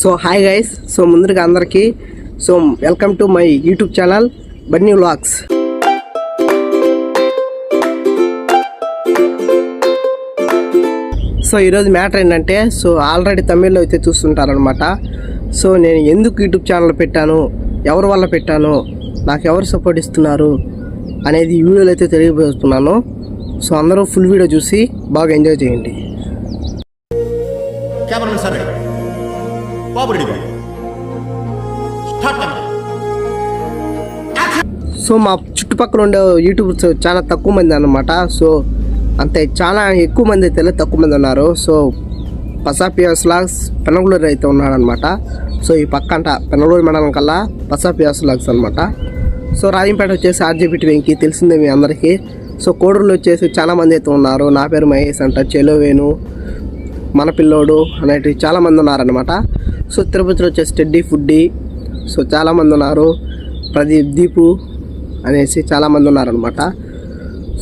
So hi guys. So ముందుగా అందరికీ so welcome to my YouTube channel Bunny vlogs. So ఈరోజు matter ఏంటంటే so already తమిళ్ళో అయితే చూస్తుంటారనమాట సో నేను ఎందుకు యూట్యూబ్ ఛానల్ పెట్టాను ఎవరి వల్ల పెట్టాను నాకు ఎవరు సపోర్ట్ ఇస్తున్నారు అనేది వీడియోలో అయితే తెలియజేస్తున్నాను సో అందరూ ఫుల్ వీడియో చూసి బాగా ఎంజాయ్ చేయండి. కెమెరామెన్ సార్ సో మా చుట్టుపక్కల ఉండే యూట్యూబర్స్ చాలా తక్కువ మంది అనమాట సో అంతే చాలా ఎక్కువ మంది అయితే తక్కువ మంది ఉన్నారు. సో పసాపియాస్లాగ్స్ పెనగుళూరు అయితే ఉన్నాడనమాట సో ఈ పక్క అంట పెనగుళూరు మండలం కల్లా పసాపియాస్లాగ్స్ అనమాట సో రాజంపేట వచ్చేసి ఆర్జీపీటీ వెంకి తెలిసిందే మీ అందరికీ. సో కోడూరులో వచ్చేసి చాలామంది అయితే ఉన్నారు. నా పేరు మహేష్ అంట చెలో వేణు మన పిల్లోడు అనేటివి చాలామంది ఉన్నారనమాట సో తిరుపతిలో వచ్చేసి టెడ్డీ ఫుడ్డీ సో చాలామంది ఉన్నారు. ప్రదీప్ దీపు అనేసి చాలామంది ఉన్నారనమాట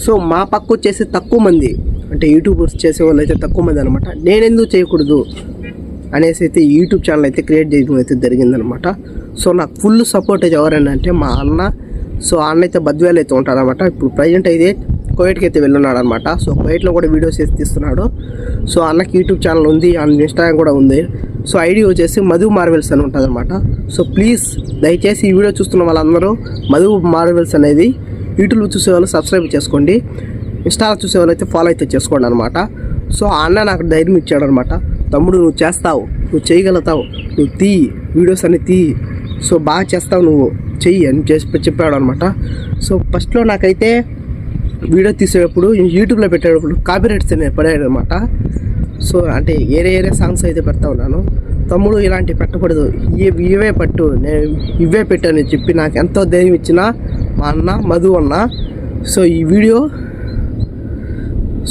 సో మా పక్క వచ్చేసి తక్కువ మంది అంటే యూట్యూబర్స్ చేసే వాళ్ళు అయితే తక్కువ మంది అనమాట నేనెందుకు చేయకూడదు అనేసి అయితే యూట్యూబ్ ఛానల్ అయితే క్రియేట్ చేయడం అయితే జరిగిందనమాట సో నాకు ఫుల్ సపోర్ట్ అయితే ఎవరైనా అంటే మా అన్న. సో ఆ అన్న అయితే బద్వేలు అయితే ఉంటాడనమాట ఇప్పుడు ప్రజెంట్ అయితే కోవిడ్కి అయితే వెళ్ళున్నాడు అనమాట సో కోవిడ్లో కూడా వీడియోస్ చేసి తీస్తున్నాడు. సో అన్నకి యూట్యూబ్ ఛానల్ ఉంది అండ్ ఇన్స్టాగ్రామ్ కూడా ఉంది. సో ఐడి వచ్చేసి మధు మార్వెల్స్ అని ఉంటుంది అనమాట సో ప్లీజ్ దయచేసి ఈ వీడియో చూస్తున్న వాళ్ళందరూ మధు మార్వెల్స్ అనేది యూట్యూబ్లో చూసే వాళ్ళు సబ్స్క్రైబ్ చేసుకోండి. ఇన్స్టాలో చూసే వాళ్ళు అయితే ఫాలో అయితే చేసుకోండి అనమాట సో ఆ అన్న నాకు ధైర్యం ఇచ్చాడు అనమాట తమ్ముడు నువ్వు చేస్తావు నువ్వు చేయగలుగుతావు నువ్వు తీ వీడియోస్ అన్ని తీ. సో బాగా చేస్తావు నువ్వు చెయ్యి అని చెప్పి చెప్పాడు అనమాట సో ఫస్ట్లో నాకైతే వీడియో తీసేటప్పుడు యూట్యూబ్లో పెట్టేటప్పుడు కాపీరైట్స్ నేను పడాడు అనమాట సో అంటే ఏరే ఏరే సాంగ్స్ అయితే పెడతా ఉన్నాను. తమ్ముడు ఇలాంటివి పెట్టకూడదు. ఇవే పట్టు. నేను ఇవే పెట్టాను చెప్పి నాకు ఎంతో ధైర్యం ఇచ్చిన మా అన్న మధు అన్న. సో ఈ వీడియో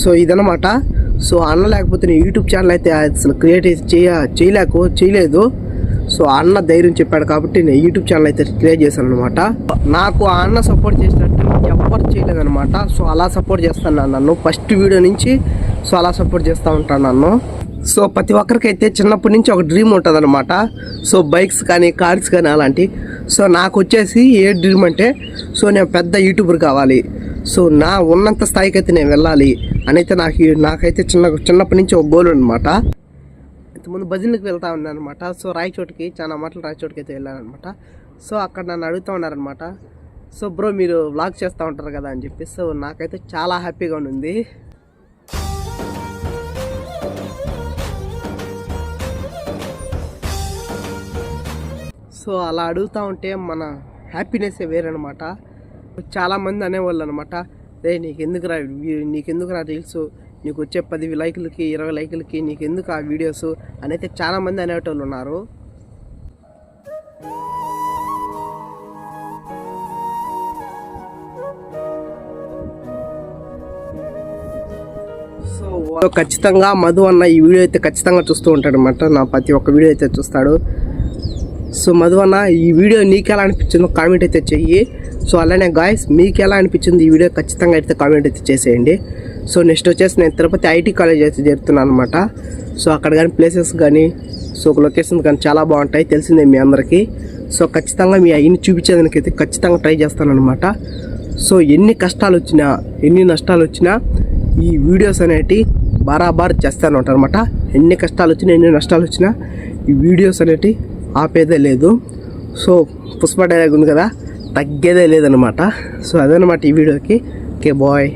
సో ఇదనమాట సో అన్న లేకపోతే నేను యూట్యూబ్ ఛానల్ అయితే అసలు క్రియేట్ చేయ చేయలేకు చేయలేదు. సో ఆ అన్న ధైర్యం చెప్పాడు కాబట్టి నేను యూట్యూబ్ ఛానల్ అయితే క్రియేట్ చేశాను అనమాట నాకు ఆ అన్న సపోర్ట్ చేసినట్టు ఎవరు చేయలేదనమాట సో అలా సపోర్ట్ చేస్తాను నన్ను. ఫస్ట్ వీడియో నుంచి సో అలా సపోర్ట్ చేస్తూ ఉంటాను నన్ను. సో ప్రతి ఒక్కరికైతే చిన్నప్పటి నుంచి ఒక డ్రీమ్ ఉంటుందన్నమాట. సో బైక్స్ కానీ కార్స్ కానీ అలాంటి. సో నాకు వచ్చేసి ఏ డ్రీమ్ అంటే సో నేను పెద్ద యూట్యూబర్ కావాలి. సో నా ఉన్నంత స్థాయికి అయితే నేను వెళ్ళాలి. అని అయితే నాకు నాకైతే చిన్న చిన్నప్పటి నుంచి ఒక గోల్ అనమాట ఇంతకుముందు భజనలకు వెళ్తా ఉన్నాను అనమాట సో రాయచోటికి చాలా మాటలు రాయచోటికి అయితే వెళ్ళాను అనమాట సో అక్కడ నన్ను అడుగుతూ ఉన్నారనమాట సో బ్రో మీరు వ్లాగ్ చేస్తూ ఉంటారు కదా అని చెప్పి. సో నాకైతే చాలా హ్యాపీగా ఉంది. సో అలా అడుగుతూ ఉంటే మన హ్యాపీనెస్ వేరనమాట చాలామంది అనేవాళ్ళు అనమాట రే నీకెందుకురా? వీ- నీకెందుకురా రీల్స్? నీకు వచ్చే పది లైకులకి ఇరవై లైకులకి నీకెందుకు ఆ వీడియోస్ అని అయితే చాలామంది అనేటోళ్ళు ఉన్నారు. సో వాళ్ళు ఖచ్చితంగా మధు అన్న ఈ వీడియో అయితే ఖచ్చితంగా చూస్తూ ఉంటాడు అనమాట నా ప్రతి ఒక్క వీడియో అయితే చూస్తాడు. సో మధు అన్న ఈ వీడియో నీకు ఎలా అనిపించిందో కామెంట్ అయితే చెయ్యి. సో అలానే గాయస్ మీకు ఎలా అనిపించింది ఈ వీడియో ఖచ్చితంగా అయితే కామెంట్ అయితే చేసేయండి. సో నెక్స్ట్ వచ్చేసి నేను తిరుపతి ఐటీ కాలేజ్ అయితే జరుగుతున్నాను అనమాట సో అక్కడ కానీ ప్లేసెస్ కానీ సో లొకేషన్ కానీ చాలా బాగుంటాయి తెలిసిందే మీ అందరికీ. సో ఖచ్చితంగా మీ అయ్యని చూపించేదానికి అయితే ఖచ్చితంగా ట్రై చేస్తానమాట సో ఎన్ని కష్టాలు వచ్చినా ఎన్ని నష్టాలు వచ్చినా ఈ వీడియోస్ అనేటి బరాబర్ చేస్తాను అనమాట ఎన్ని కష్టాలు వచ్చినా ఎన్ని నష్టాలు వచ్చినా ఈ వీడియోస్ అనేటి ఆపేదే లేదు. సో పుష్ప డైలాగ్ ఉంది కదా తగ్గేదే లేదనమాట సో అదనమాట ఈ వీడియోకి. Okay bye.